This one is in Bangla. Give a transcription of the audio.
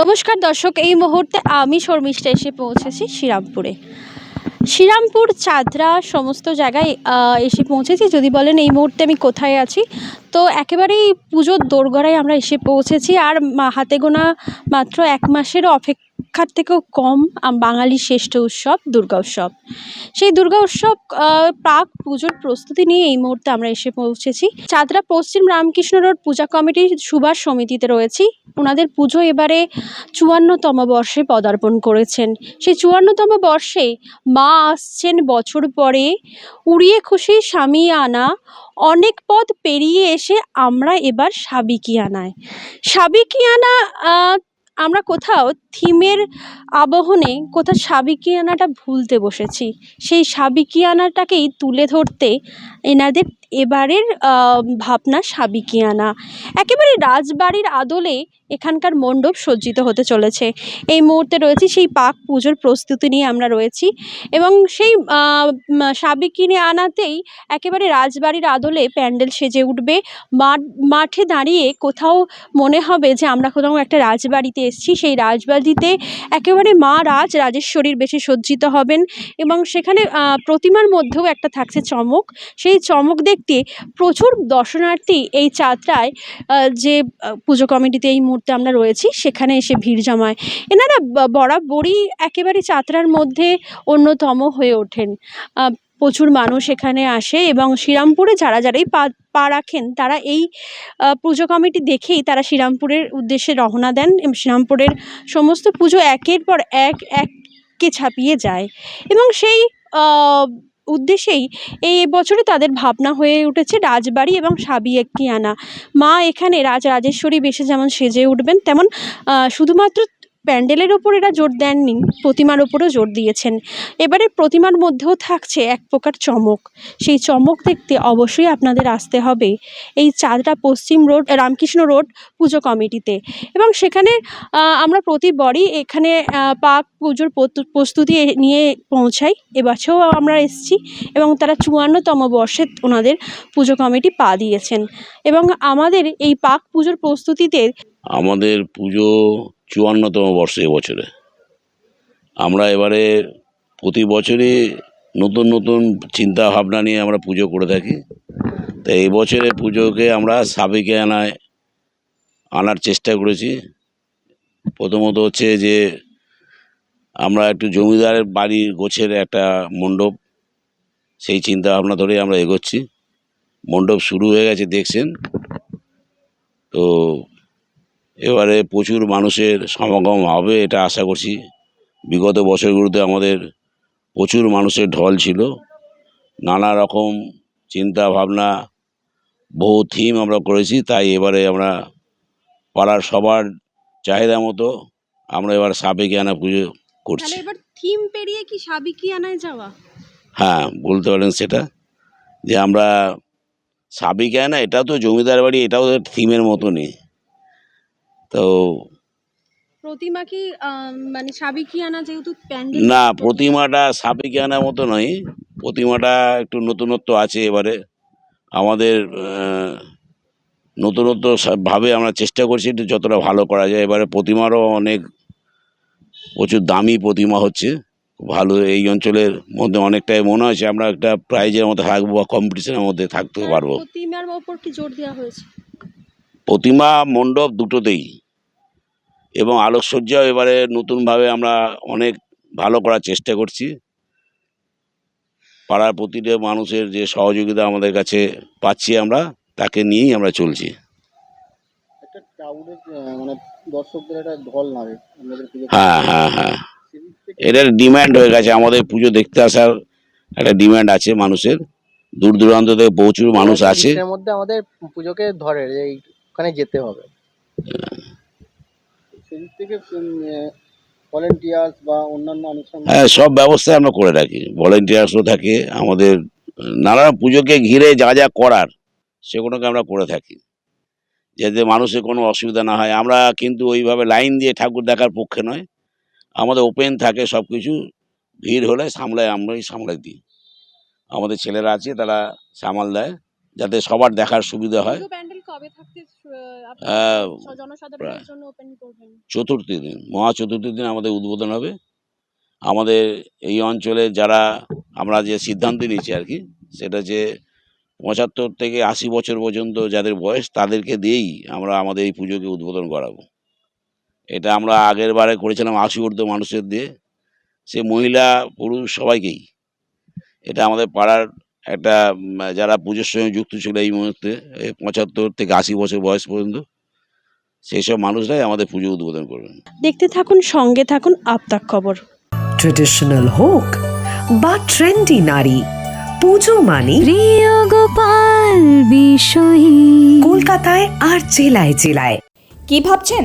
নমস্কার দর্শক, এই মুহূর্তে আমি শর্মিষ্ঠা এসে পৌঁছেছি শ্রীরামপুরে। শ্রীরামপুর, চাঁদরা সমস্ত জায়গায় এসে পৌঁছেছি। যদি বলেন এই মুহূর্তে আমি কোথায় আছি, তো একেবারেই পুজোর দোরগড়ায় আমরা এসে পৌঁছেছি। আর হাতে গোনা মাত্র এক মাসেরও অপেক্ষার থেকেও কম বাঙালির শ্রেষ্ঠ উৎসব দুর্গা উৎসব। সেই দুর্গা উৎসব প্রাক পুজোর প্রস্তুতি নিয়ে এই মুহূর্তে আমরা এসে পৌঁছেছি। চাঁদরা পশ্চিম রামকৃষ্ণ রোড পূজা কমিটির সুভাষ সমিতিতে রয়েছি। ওনাদের পুজো এবারে চুয়ান্নতম বর্ষে পদার্পণ করেছেন। সেই চুয়ান্নতম বর্ষে মা আসছেন বছর পরে। উড়িয়ে খুশি স্বামী আনা, অনেক পথ পেরিয়ে এসে আমরা এবার সাবিকিয়ানায় সাবিকিয়ানা আমরা কোথাও থিমের আবহনে কোথাও সাবিকিয়ানাটা ভুলতে বসেছি। সেই সাবিকিয়ানাটাকেই তুলে ধরতে এনাদের এবারের ভাবনা সাবিকিয়ানা একেবারে রাজবাড়ির আদলে এখানকার মণ্ডপ সজ্জিত হতে চলেছে। এই মুহূর্তে রয়েছি সেই পাক পুজোর প্রস্তুতি নিয়ে আমরা রয়েছি এবং সেই সাবিকিনে আনাতেই একেবারে রাজবাড়ির আদলে প্যান্ডেল সেজে উঠবে। মাঠ দাঁড়িয়ে কোথাও মনে হবে যে আমরা কোথাও একটা রাজবাড়িতে এসেছি। সেই রাজবাড়িতে একেবারে মা রাজ রাজেশ্বরীর বেশি সজ্জিত হবেন এবং সেখানে প্রতিমার মধ্যেও একটা থাকছে চমক। সেই চমক দেখতে প্রচুর দর্শনার্থী এই যাত্রায় আহ, যে পুজো কমিটিতে এই মুহূর্তে আমরা রয়েছি সেখানে এসে ভিড় জমায়। এনারা বরাবরই একেবারে যাত্রার মধ্যে অন্যতম হয়ে ওঠেন। প্রচুর মানুষ এখানে আসে এবং শ্রীরামপুরে যারা যারাই পা পা রাখেন তারা এই পুজো কমিটি দেখেই তারা শ্রীরামপুরের উদ্দেশ্যে রওনা দেন শ্রীরামপুরের সমস্ত পুজো একের পর এক এককে ছাপিয়ে যায়। এবং সেই উদ্দেশ্যেই এই বছরে তাদের ভাবনা হয়ে উঠেছে রাজবাড়ি এবং সাবি একিয়ানা মা এখানে রাজ রাজেশ্বরী বেশে যেমন সেজে উঠবেন, তেমন শুধুমাত্র প্যান্ডেলের ওপর এরা জোর দেননি, প্রতিমার ওপরও জোর দিয়েছেন। এবারে প্রতিমার মধ্যেও থাকছে এক প্রকার চমক। সেই চমক দেখতে অবশ্যই আপনাদের আসতে হবে। এই চাঁদরা পশ্চিম রোড, রামকৃষ্ণ রোড পুজো কমিটিতে। এবং সেখানে আমরা প্রতিবারই এখানে পাক পুজোর প্রস্তুতি নিয়ে পৌঁছাই। এবছরও আমরা এসেছি এবং তারা চুয়ান্নতম বর্ষে ওনাদের পুজো কমিটি পা দিয়েছেন। এবং আমাদের এই পাক পুজোর প্রস্তুতিতে আমাদের পুজো চুয়ান্নতম বর্ষ এবছরে আমরা এবারে প্রতি বছরই নতুন নতুন চিন্তা ভাবনা নিয়ে আমরা পুজো করে থাকি। তো এই বছরে পুজোকে আমরা সাবেকে আনায়, আনার চেষ্টা করেছি। প্রথমত হচ্ছে যে আমরা একটু জমিদারের বাড়ির গোছের একটা মণ্ডপ, সেই চিন্তা ভাবনা ধরে আমরা এগোচ্ছি। মণ্ডপ শুরু হয়ে গেছে, দেখছেন। তো এবারে প্রচুর মানুষের সমাগম হবে এটা আশা করছি। বিগত বছরগুলোতে আমাদের প্রচুর মানুষের ঢল ছিল। নানা রকম চিন্তা ভাবনা বহু থিম আমরা করেছি তাই এবারে আমরা পাড়ার সবার চাহিদা মতো আমরা এবার সাবেকে আনা পুজো করছি। এবার থিম পেরিয়ে কি সাবিকিয়ানায় যাওয়া? হ্যাঁ বলতে পারেন সেটা। যে আমরা সাবিকে আনা এটাও তো জমিদার বাড়ি এটাও থিমের মতনই। তো প্রতিমা কি মানে সাবিকিয়ানা যেহেতু প্যান্ডেল না প্রতিমাটা সাপিকে আনার মতো নয়। প্রতিমাটা একটু নতুনত্ব আছে এবারে। আমাদের নতুনত্ব ভাবে আমরা চেষ্টা করছি একটু যতটা ভালো করা যায়। এবারে প্রতিমারও অনেক প্রচুর দামি প্রতিমা হচ্ছে। ভালো। এই অঞ্চলের মধ্যে অনেকটাই মনে হয়েছে আমরা একটা প্রাইজের মধ্যে থাকব বা কম্পিটিশনের মধ্যে থাকতে পারব। প্রতিমার ওপর কি জোর দেওয়া হয়েছে? প্রতিমা মণ্ডপ দুটোতেই। এবং আলোকসজ্জাও এবারে নতুনভাবে আমরা অনেক ভালো করার চেষ্টা করছি। পাড়ার প্রতিটা মানুষের যে সহযোগিতা আমাদের কাছে পাচ্ছি আমরা তাকে নিয়েই আমরা চলছি। মানে হ্যাঁ হ্যাঁ হ্যাঁ। এটার ডিমান্ড হয়ে গেছে। আমাদের পুজো দেখতে আসার একটা ডিমান্ড আছে মানুষের। দূর দূরান্ত থেকে প্রচুর মানুষ আছে। মধ্যে আমাদের পুজোকে ধরে যে ওখানে যেতে হবে। সেদিক থেকে ভলেন্টিয়ার্স বা অন্যান্য অনুষ্ঠান হ্যাঁ সব ব্যবস্থা আমরা করে রাখি ভলেন্টিয়ার্সও থাকে। আমাদের নানা পুজোকে ঘিরে যা যা করার সেগুলোকে আমরা করে থাকি। যাতে মানুষের কোনো অসুবিধা না হয়। আমরা কিন্তু ওইভাবে লাইন দিয়ে ঠাকুর দেখার পক্ষে নয়। আমাদের ওপেন থাকে সব কিছু ভিড় হলে সামলায় আমরাই সামলাই দিই। আমাদের ছেলেরা আছে তারা সামাল দেয়। যাতে সবার দেখার সুবিধা হয়। কবে থাকতে জনসাধারণের জন্য ওপেন করবেন? চতুর্থী দিন মহা চতুর্থীর দিন আমাদের উদ্বোধন হবে। আমাদের এই অঞ্চলে যারা আমরা যে সিদ্ধান্ত নিয়েছি আর কি সেটা যে পঁচাত্তর থেকে আশি বছর পর্যন্ত যাদের বয়স তাদেরকে দিয়েই আমরা আমাদের এই পুজোকে উদ্বোধন করাবো। এটা আমরা আগের বারে করেছিলাম আশি ঊর্ধ্ব মানুষের দিয়ে। সে মহিলা পুরুষ সবাইকেই। এটা আমাদের পাড়ার একটা যারা পুজোর সঙ্গে যুক্ত ছিল এই মুহূর্তে পঁচাত্তর থেকে আশি বছর বয়স পর্যন্ত সেই সব মানুষরাই আমাদের পুজো উদ্বোধন করবেন। দেখতে থাকুন সঙ্গে থাকুন আপতাক খবর। ট্রেডিশনাল হোক বা ট্রেন্ডি নারী পুজো মানে প্রিয় গোপাল বিষয়ী। কলকাতায় আর জেলায় জেলায়। কি ভাবছেন?